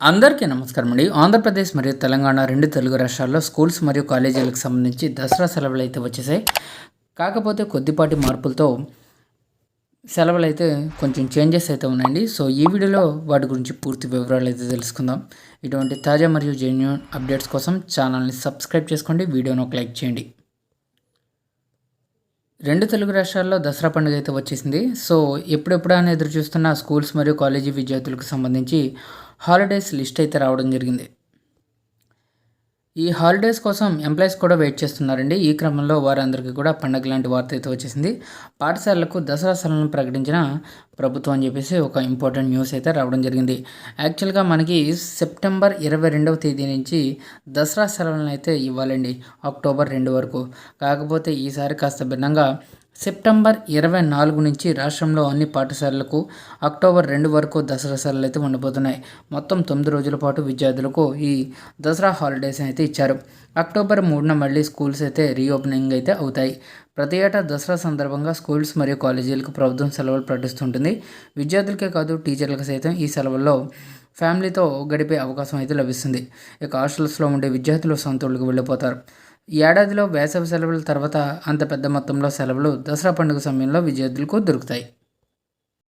అందరికీ నమస్కారం అండి. ఆంధ్రప్రదేశ్ మరియు తెలంగాణ రెండు తెలుగు రాష్ట్రాల్లో స్కూల్స్ మరియు కాలేజీలకు సంబంధించి దసరా సెలవులు అయితే వచ్చేసాయి. కాకపోతే కొద్దిపాటి మార్పులతో సెలవులు అయితే కొంచెం చేంజెస్ అయితే ఉన్నాయండి. సో ఈ వీడియోలో వాటి గురించి పూర్తి వివరాలు అయితే తెలుసుకుందాం. ఇటువంటి తాజా మరియు జెన్యున్ అప్డేట్స్ కోసం ఛానల్ని సబ్స్క్రైబ్ చేసుకోండి. వీడియోను ఒక లైక్ చేయండి. రెండు తెలుగు రాష్ట్రాల్లో దసరా పండుగ అయితే వచ్చేసింది. సో ఎప్పుడెప్పుడు అని ఎదురు చూస్తున్న స్కూల్స్ మరియు కాలేజీ విద్యార్థులకు సంబంధించి హాలిడేస్ లిస్ట్ అయితే రావడం జరిగింది. ఈ హాలిడేస్ కోసం ఎంప్లాయీస్ కూడా వెయిట్ చేస్తున్నారండి. ఈ క్రమంలో వారందరికీ కూడా పండగ లాంటి వార్త అయితే వచ్చేసింది. పాఠశాలలకు దసరా సెలవులను ప్రకటించిన ప్రభుత్వం అని చెప్పేసి ఒక ఇంపార్టెంట్ న్యూస్ అయితే రావడం జరిగింది. యాక్చువల్గా మనకి సెప్టెంబర్ ఇరవై రెండవ తేదీ నుంచి దసరా సెలవులను అయితే ఇవ్వాలండి అక్టోబర్ రెండు వరకు. కాకపోతే ఈసారి కాస్త భిన్నంగా సెప్టెంబర్ ఇరవై నాలుగు నుంచి రాష్ట్రంలో అన్ని పాఠశాలలకు అక్టోబర్ రెండు వరకు దసరా సెలవులు అయితే ఉండబోతున్నాయి. మొత్తం తొమ్మిది రోజుల పాటు విద్యార్థులకు ఈ దసరా హాలిడేస్ అయితే ఇచ్చారు. అక్టోబర్ మూడున మళ్ళీ స్కూల్స్ అయితే రీఓపెనింగ్ అయితే అవుతాయి. ప్రతి ఏటా దసరా సందర్భంగా స్కూల్స్ మరియు కాలేజీలకు ప్రభుత్వం సెలవులు ప్రకటిస్తుంటుంది. విద్యార్థులకే కాదు టీచర్లకు సైతం ఈ సెలవుల్లో ఫ్యామిలీతో గడిపే అవకాశం అయితే లభిస్తుంది. ఇక హాస్టల్స్లో ఉండే విద్యార్థులు సొంతూళ్ళకి వెళ్ళిపోతారు. ఏడాదిలో వేసవి సెలవుల తర్వాత అంత పెద్ద మొత్తంలో సెలవులు దసరా పండుగ సమయంలో విద్యార్థులకు దొరుకుతాయి.